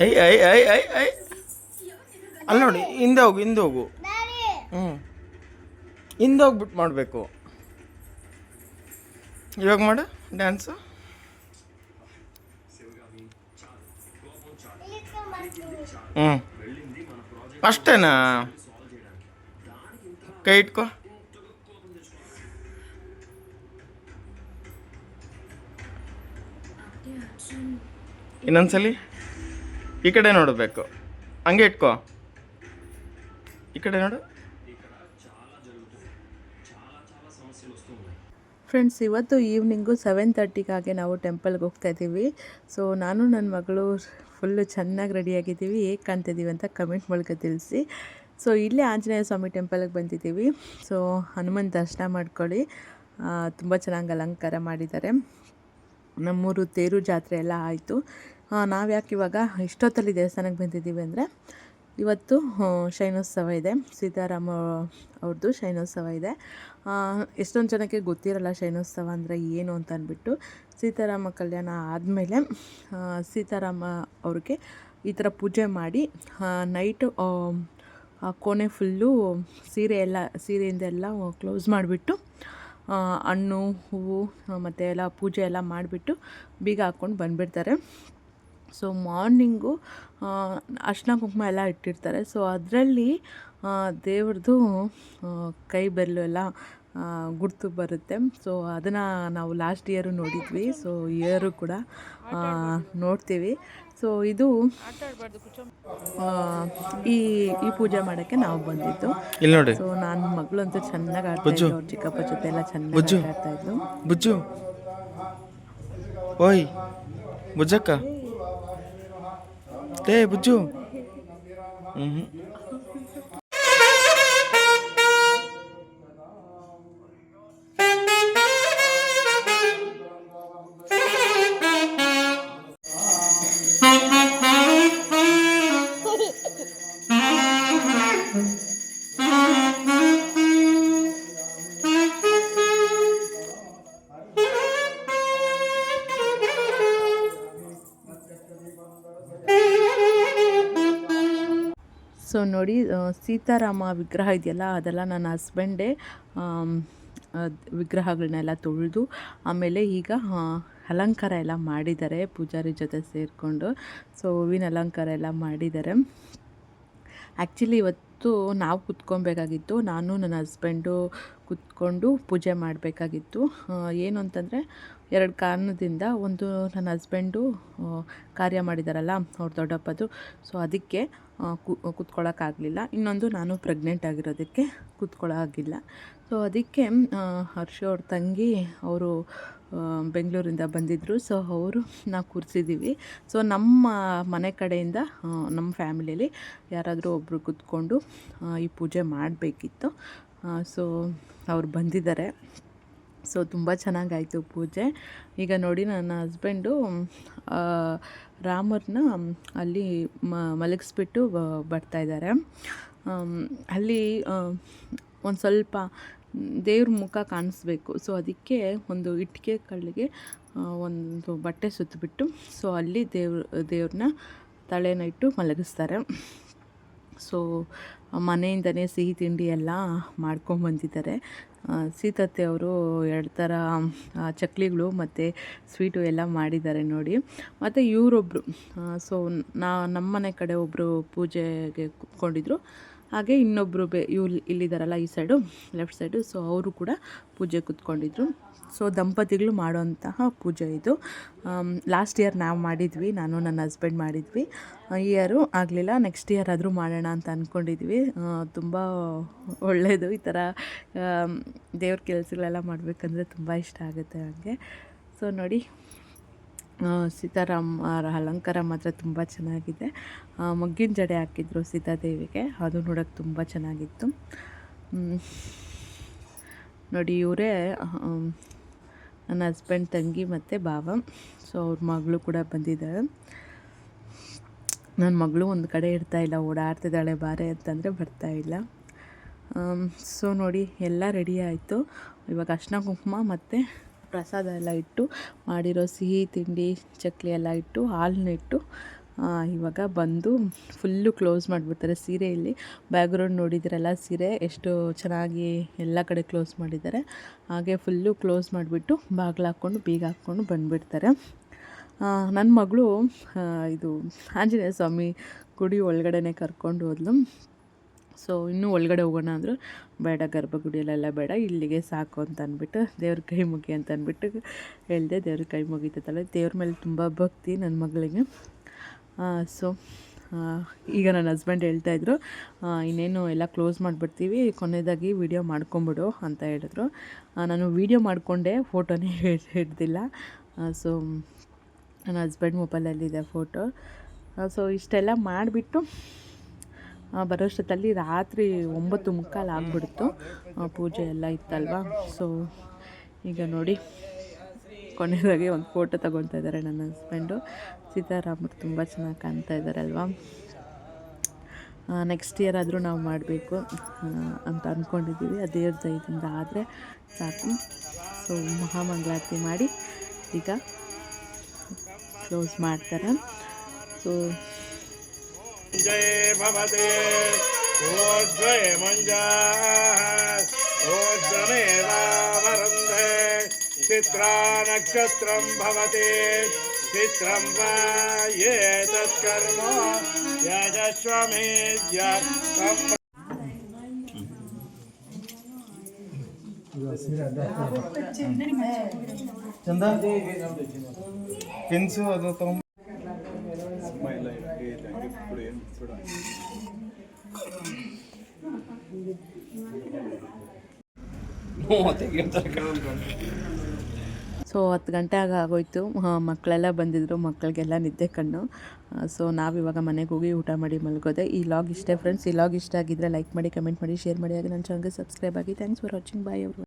I ಐ ಐ ಐ ಐ ಅಲ್ಲಿ ನೋಡಿ ಹಿಂದೆ ಹೋಗು ಹಿಂದೆ ಹೋಗು ಹ್ಞೂ ಹಿಂದೆ ಹೋಗ್ಬಿಟ್ಟು ಮಾಡಬೇಕು ಇವಾಗ ಮಾಡು ಡ್ಯಾನ್ಸು ಹ್ಞೂ ಅಷ್ಟೇನಾ ಕೈ ಇಟ್ಕೋ ಇನ್ನೊಂದ್ಸಲಿ ಈ ಕಡೆ ನೋಡಬೇಕು ಹಂಗೆ ಇಟ್ಕೋ. ಈ ಕಡೆ ನೋಡು. ಫ್ರೆಂಡ್ಸ್ ಇವತ್ತು ಈವ್ನಿಂಗು ಸೆವೆನ್ ತರ್ಟಿಗಾಗೆ ನಾವು ಟೆಂಪಲ್ಗೆ ಹೋಗ್ತಾ ಇದ್ದೀವಿ. ಸೊ ನಾನು ನನ್ನ ಮಗಳು ಫುಲ್ಲು ಚೆನ್ನಾಗಿ ರೆಡಿಯಾಗಿದ್ದೀವಿ ಹೇಗೆ ಕಾಣ್ತಿದ್ದೀವಿ ಅಂತ ಕಮೆಂಟ್ ಮೂಲಕ ತಿಳಿಸಿ. ಸೊ ಇಲ್ಲೇ ಆಂಜನೇಯ ಸ್ವಾಮಿ ಟೆಂಪಲ್ಗೆ ಬಂದಿದ್ದೀವಿ. ಸೊ ಹನುಮನ್ ದರ್ಶನ ಮಾಡ್ಕೊಳ್ಳಿ. ತುಂಬ ಚೆನ್ನಾಗಿ ಅಲಂಕಾರ ಮಾಡಿದ್ದಾರೆ. ನಮ್ಮೂರು ತೇರು ಜಾತ್ರೆ ಎಲ್ಲ ಆಯಿತು. ನಾವು ಯಾಕೆ ಇವಾಗ ಇಷ್ಟೊತ್ತಲ್ಲಿ ದೇವಸ್ಥಾನಕ್ಕೆ ಬಂದಿದ್ದೀವಿ ಅಂದರೆ ಇವತ್ತು ಶೈನೋತ್ಸವ ಇದೆ. ಸೀತಾರಾಮ ಅವ್ರದ್ದು ಶೈನೋತ್ಸವ ಇದೆ. ಎಷ್ಟೊಂದು ಜನಕ್ಕೆ ಗೊತ್ತಿರಲ್ಲ ಶೈನೋತ್ಸವ ಅಂದರೆ ಏನು ಅಂತ ಅಂದ್ಬಿಟ್ಟು. ಸೀತಾರಾಮ ಕಲ್ಯಾಣ ಆದಮೇಲೆ ಸೀತಾರಾಮ ಅವ್ರಿಗೆ ಈ ಥರ ಪೂಜೆ ಮಾಡಿ ನೈಟು ಕೋಣೆ ಫುಲ್ಲು ಸೀರೆ ಎಲ್ಲ, ಸೀರೆಯಿಂದ ಎಲ್ಲ ಕ್ಲೋಸ್ ಮಾಡಿಬಿಟ್ಟು ಹಣ್ಣು, ಹೂವು ಮತ್ತು ಎಲ್ಲ ಪೂಜೆ ಎಲ್ಲ ಮಾಡಿಬಿಟ್ಟು ಬೀಗ ಹಾಕ್ಕೊಂಡು ಬಂದುಬಿಡ್ತಾರೆ. ಸೊ ಮಾರ್ನಿಂಗು ಅರ್ಶಿನ ಕುಂಕುಮ ಎಲ್ಲ ಇಟ್ಟಿರ್ತಾರೆ. ಸೊ ಅದರಲ್ಲಿ ದೇವ್ರದ್ದು ಕೈ ಬೆರಳು ಎಲ್ಲ ಗುರ್ತು ಬರುತ್ತೆ. ಸೊ ಅದನ್ನು ನಾವು ಲಾಸ್ಟ್ ಇಯರು ನೋಡಿದ್ವಿ. ಸೊ ಇಯರು ಕೂಡ ನೋಡ್ತೀವಿ. ಸೊ ಇದು ಈ ಈ ಪೂಜೆ ಮಾಡೋಕ್ಕೆ ನಾವು ಬಂದಿದ್ದು. ಇಲ್ಲಿ ನೋಡಿ. ಸೊ ನನ್ನ ಮಗಳಂತೂ ಚೆನ್ನಾಗಿ ಆಡ್ತಾ ಇದ್ಲು. ಅವ್ರ ಚಿಕ್ಕಪ್ಪ ಜೊತೆ ಎಲ್ಲ ಚೆನ್ನಾಗಿ ಆಡ್ತಾ ಇದ್ಲು. ಬುಜ್ಜು. ಓಯ್. ಬುಜ್ಜಕ್ಕ. ಏ ಬುಜ್ಜು ಸೊ ನೋಡಿ ಸೀತಾರಾಮ ವಿಗ್ರಹ ಇದೆಯಲ್ಲ, ಅದೆಲ್ಲ ನನ್ನ ಹಸ್ಬೆಂಡೇ ವಿಗ್ರಹಗಳನ್ನೆಲ್ಲ ತೊಳೆದು, ಆಮೇಲೆ ಈಗ ಅಲಂಕಾರ ಎಲ್ಲ ಮಾಡಿದ್ದಾರೆ, ಪೂಜಾರಿ ಜೊತೆ ಸೇರಿಕೊಂಡು. ಸೊ ಹೂವಿನ ಅಲಂಕಾರ ಎಲ್ಲ ಮಾಡಿದ್ದಾರೆ. ಆ್ಯಕ್ಚುಲಿ ಇವತ್ತು ನಾವು ಕುತ್ಕೊಬೇಕಾಗಿತ್ತು, ನಾನು, ನನ್ನ ಹಸ್ಬೆಂಡು ಕುತ್ಕೊಂಡು ಪೂಜೆ ಮಾಡಬೇಕಾಗಿತ್ತು. ಏನು ಅಂತಂದರೆ, ಎರಡು ಕಾರಣದಿಂದ ಒಂದು ನನ್ನ ಹಸ್ಬೆಂಡು ಕಾರ್ಯ ಮಾಡಿದಾರಲ್ಲ, ಅವ್ರ ದೊಡ್ಡಪ್ಪದು. ಸೊ ಅದಕ್ಕೆ ಕುತ್ಕೊಳ್ಳೋಕ್ಕಾಗಲಿಲ್ಲ ಇನ್ನೊಂದು ನಾನು ಪ್ರೆಗ್ನೆಂಟ್ ಆಗಿರೋದಕ್ಕೆ ಕೂತ್ಕೊಳ್ಳೋಕ್ಕಾಗಿಲ್ಲ ಸೊ ಅದಕ್ಕೆ ಹರ್ಷ ಅವ್ರ ತಂಗಿ ಅವರು ಬೆಂಗಳೂರಿಂದ ಬಂದಿದ್ದರು ಸೊ ಅವರು, ನಾವು ಕೂರಿಸಿದ್ದೀವಿ ಸೊ ನಮ್ಮ ಮನೆ ಕಡೆಯಿಂದ ನಮ್ಮ ಫ್ಯಾಮಿಲಿಯಲ್ಲಿ ಯಾರಾದರೂ ಒಬ್ಬರು ಕೂತ್ಕೊಂಡು ಈ ಪೂಜೆ ಮಾಡಬೇಕಿತ್ತು. ಸೊ ಅವ್ರು ಬಂದಿದ್ದಾರೆ. ಸೊ ತುಂಬ ಚೆನ್ನಾಗಾಯಿತು ಪೂಜೆ. ಈಗ ನೋಡಿ ನನ್ನ ಹಸ್ಬೆಂಡು ರಾಮರನ್ನ ಅಲ್ಲಿ ಮ ಮಲಗಿಸ್ಬಿಟ್ಟು ಬರ್ತಾಯಿದ್ದಾರೆ ಅಲ್ಲಿ ಒಂದು ಸ್ವಲ್ಪ ದೇವ್ರ ಮುಖ ಕಾಣಿಸ್ಬೇಕು. ಸೊ ಅದಕ್ಕೆ ಒಂದು ಇಟ್ಟಿಗೆ ಕಳ್ಳಿಗೆ ಒಂದು ಬಟ್ಟೆ ಸುತ್ತಿಬಿಟ್ಟು ಸೊ ಅಲ್ಲಿ ದೇವ್ರ ದೇವ್ರನ್ನ ತಲೆನ ಇಟ್ಟು ಮಲಗಿಸ್ತಾರೆ. ಸೊ ಮನೆಯಿಂದನೇ ಸಿಹಿ ತಿಂಡಿ ಎಲ್ಲ ಮಾಡ್ಕೊಂಬಂದಿದ್ದಾರೆ ಆ, ಸೀತತ್ತೆ ಅವರು ಎರಡು ಥರ ಚಕ್ಲಿಗಳು ಮತ್ತು ಸ್ವೀಟು ಎಲ್ಲ ಮಾಡಿದ್ದಾರೆ ನೋಡಿ. ಮತ್ತು ಇವರೊಬ್ಬರು ಸೊ ನಾ, ನಮ್ಮ ಮನೆ ಕಡೆ ಒಬ್ಬರು ಪೂಜೆಗೆ ಕೂತ್ಕೊಂಡಿದ್ರು ಹಾಗೆ ಇನ್ನೊಬ್ಬರು ಬೇ, ಇವ್ರು ಇಲ್ಲಿದ್ದಾರಲ್ಲ ಈ ಸೈಡು ಲೆಫ್ಟ್ ಸೈಡು ಸೊ ಅವರು ಕೂಡ ಪೂಜೆ ಕೂತ್ಕೊಂಡಿದ್ರು. ಸೊ ದಂಪತಿಗಳು ಮಾಡುವಂತಹ ಪೂಜೆ ಇದು. ಲಾಸ್ಟ್ ಇಯರ್ ನಾವು ಮಾಡಿದ್ವಿ, ನಾನು ನನ್ನ ಹಸ್ಬೆಂಡ್ ಮಾಡಿದ್ವಿ. ಇಯರು ಆಗಲಿಲ್ಲ ನೆಕ್ಸ್ಟ್ ಇಯರ್ ಆದರೂ ಮಾಡೋಣ ಅಂತ ಅಂದ್ಕೊಂಡಿದ್ವಿ ತುಂಬ ಒಳ್ಳೆಯದು ಈ ಥರ ದೇವ್ರ ಕೆಲಸಗಳೆಲ್ಲ ಮಾಡಬೇಕಂದ್ರೆ ತುಂಬ ಇಷ್ಟ ಆಗುತ್ತೆ ನನಗೆ ಸೊ ನೋಡಿ ಸೀತಾರಾಮ್ ಅಲಂಕಾರ ಮಾತ್ರ ತುಂಬ ಚೆನ್ನಾಗಿದೆ. ಮಗ್ಗಿನ ಜಡೆ ಹಾಕಿದ್ರು ಸೀತಾದೇವಿಗೆ, ಅದು ನೋಡೋಕ್ಕೆ ತುಂಬ ಚೆನ್ನಾಗಿತ್ತು. ನೋಡಿ, ಇವರೇ ನನ್ನ ಹಸ್ಬೆಂಡ್ ತಂಗಿ ಮತ್ತು ಭಾವ. ಸೊ ಅವ್ರ ಮಗಳು ಕೂಡ ಬಂದಿದ್ದಾಳೆ ನನ್ನ ಮಗಳು ಒಂದು ಕಡೆ ಇರ್ತಾ ಇಲ್ಲ, ಓಡಾಡ್ತಿದ್ದಾಳೆ, ಬಾರೆ ಅಂತಂದರೆ ಬರ್ತಾ ಇಲ್ಲ. ಸೊ ನೋಡಿ, ಎಲ್ಲ ರೆಡಿ ಆಯಿತು. ಇವಾಗ ಅರ್ಶಿನ ಕುಂಕುಮ ಮತ್ತು ಪ್ರಸಾದ ಎಲ್ಲ ಇಟ್ಟು ಮಾಡಿರೋ ಸಿಹಿ ತಿಂಡಿ, ಚಕ್ಲಿ ಎಲ್ಲ ಇಟ್ಟು ಹಾಲನ್ನ ಇಟ್ಟು ಇವಾಗ ಬಂದು ಫುಲ್ಲು ಕ್ಲೋಸ್ ಮಾಡಿಬಿಡ್ತಾರೆ ಸೀರೆ ಇಲ್ಲಿ. ಬ್ಯಾಕ್ಗ್ರೌಂಡ್ ನೋಡಿದ್ರಲ್ಲ ಸೀರೆ, ಎಷ್ಟು ಚೆನ್ನಾಗಿ ಎಲ್ಲ ಕಡೆ ಕ್ಲೋಸ್ ಮಾಡಿದ್ದಾರೆ. ಹಾಗೆ ಫುಲ್ಲು ಕ್ಲೋಸ್ ಮಾಡಿಬಿಟ್ಟು ಬಾಗಿಲು ಹಾಕ್ಕೊಂಡು, ಬೀಗ ಹಾಕ್ಕೊಂಡು ಬಂದುಬಿಡ್ತಾರೆ. ನನ್ನ ಮಗಳು ಇದು ಆಂಜನೇಯ ಸ್ವಾಮಿ ಗುಡಿ ಒಳಗಡೆನೆ ಕರ್ಕೊಂಡು ಹೋದ್ಲು. ಸೊ ಇನ್ನೂ ಒಳಗಡೆ ಹೋಗೋಣ ಅಂದರು, ಬೇಡ ಗರ್ಭಗುಡಿಯಲ್ಲೆಲ್ಲ ಬೇಡ, ಇಲ್ಲಿಗೆ ಸಾಕು ಅಂತ ಅಂದ್ಬಿಟ್ಟು, ದೇವ್ರ ಕೈ ಮುಗಿ ಅಂತ ಅಂದ್ಬಿಟ್ಟು ಹೇಳಿದೆ, ದೇವ್ರ ಕೈ ಮುಗಿತೈತಲ್ಲ, ದೇವ್ರ ಮೇಲೆ ತುಂಬ ಭಕ್ತಿ ನನ್ನ ಮಗಳಿಗೆ. ಸೊ ಈಗ ನನ್ನ ಹಸ್ಬೆಂಡ್ ಹೇಳ್ತಾಯಿದ್ರು ಇನ್ನೇನು ಎಲ್ಲ ಕ್ಲೋಸ್ ಮಾಡಿಬಿಡ್ತೀವಿ ಕೊನೆಯದಾಗಿ ವಿಡಿಯೋ ಮಾಡ್ಕೊಂಬಿಡು ಅಂತ ಹೇಳಿದ್ರು. ನಾನು ವಿಡಿಯೋ ಮಾಡಿಕೊಂಡೆ ಫೋಟೋನೇ ಹಿಡ್ದಿಲ್ಲ. ಸೊ ನನ್ನ ಹಸ್ಬೆಂಡ್ ಮೊಬೈಲಲ್ಲಿದೆ ಫೋಟೋ ಸೊ ಇಷ್ಟೆಲ್ಲ ಮಾಡಿಬಿಟ್ಟು ಬರೋಷ್ಟೊತ್ತಲ್ಲಿ ರಾತ್ರಿ ಒಂಬತ್ತು ಮುಕ್ಕಾಲು ಆಗಿಬಿಡ್ತು. ಪೂಜೆ ಎಲ್ಲ ಇತ್ತಲ್ವ? ಸೊ ಈಗ ನೋಡಿ ಕೊನೆಯದಾಗಿ ಒಂದು ಫೋಟೋ ತಗೊತಾ ಇದ್ದಾರೆ ನನ್ನ ಹಸ್ಬೆಂಡು ಸೀತಾರಾಮರು ತುಂಬ ಚೆನ್ನಾಗಿ ಕಾಣ್ತಾ ಇದ್ದಾರಲ್ವಾ ನೆಕ್ಸ್ಟ್ ಇಯರ್ ಆದರೂ ನಾವು ಮಾಡಬೇಕು ಅಂತ ಅಂದ್ಕೊಂಡಿದ್ದೀವಿ ಆ, ದೇವ್ರ ದಯದಿಂದ ಆದರೆ ಸಾಕು. ಸೊ ಮಹಾಮಂಗಳಾರತಿ ಮಾಡಿ ಈಗ ಕ್ಲೋಸ್ ಮಾಡ್ತಾರೆ. ಸೊ जय चित्रा नक्षत्रं भवति चित्रं वा ये तत्कर्म यजस्वमेध्य तं ಚಂದ ಪೆನ್ಸು ಅದು ತಗೊಂಡ್ ಸೊ ಹತ್ತು ಗಂಟೆ ಆಗ ಆಗೋಯ್ತು. ಮಕ್ಕಳೆಲ್ಲ ಬಂದಿದ್ದರು ಮಕ್ಕಳಿಗೆಲ್ಲ ನಿದ್ದೆ ಕಣ್ಣು. ಸೊ ನಾವಿವಾಗ ಮನೆಗೆ ಹೋಗಿ ಊಟ ಮಾಡಿ ಮಲ್ಗೋದೆ. ಈ ಲಾಗ್ ಇಷ್ಟೇ ಫ್ರೆಂಡ್ಸ್ ಈ ಲಾಗ್ ಇಷ್ಟ ಆಗಿದ್ದರೆ ಲೈಕ್ ಮಾಡಿ ಕಮೆಂಟ್ ಮಾಡಿ ಶೇರ್ ಮಾಡಿ. ಹಾಗೆ ನನ್ನ ಚಾನಲ್ಗೆ ಸಬ್ಸ್ಕ್ರೈಬ್ ಆಗಿ. ಥ್ಯಾಂಕ್ಸ್ ಫಾರ್ ವಾಚಿಂಗ್ ಬಾಯ್ ಅವರು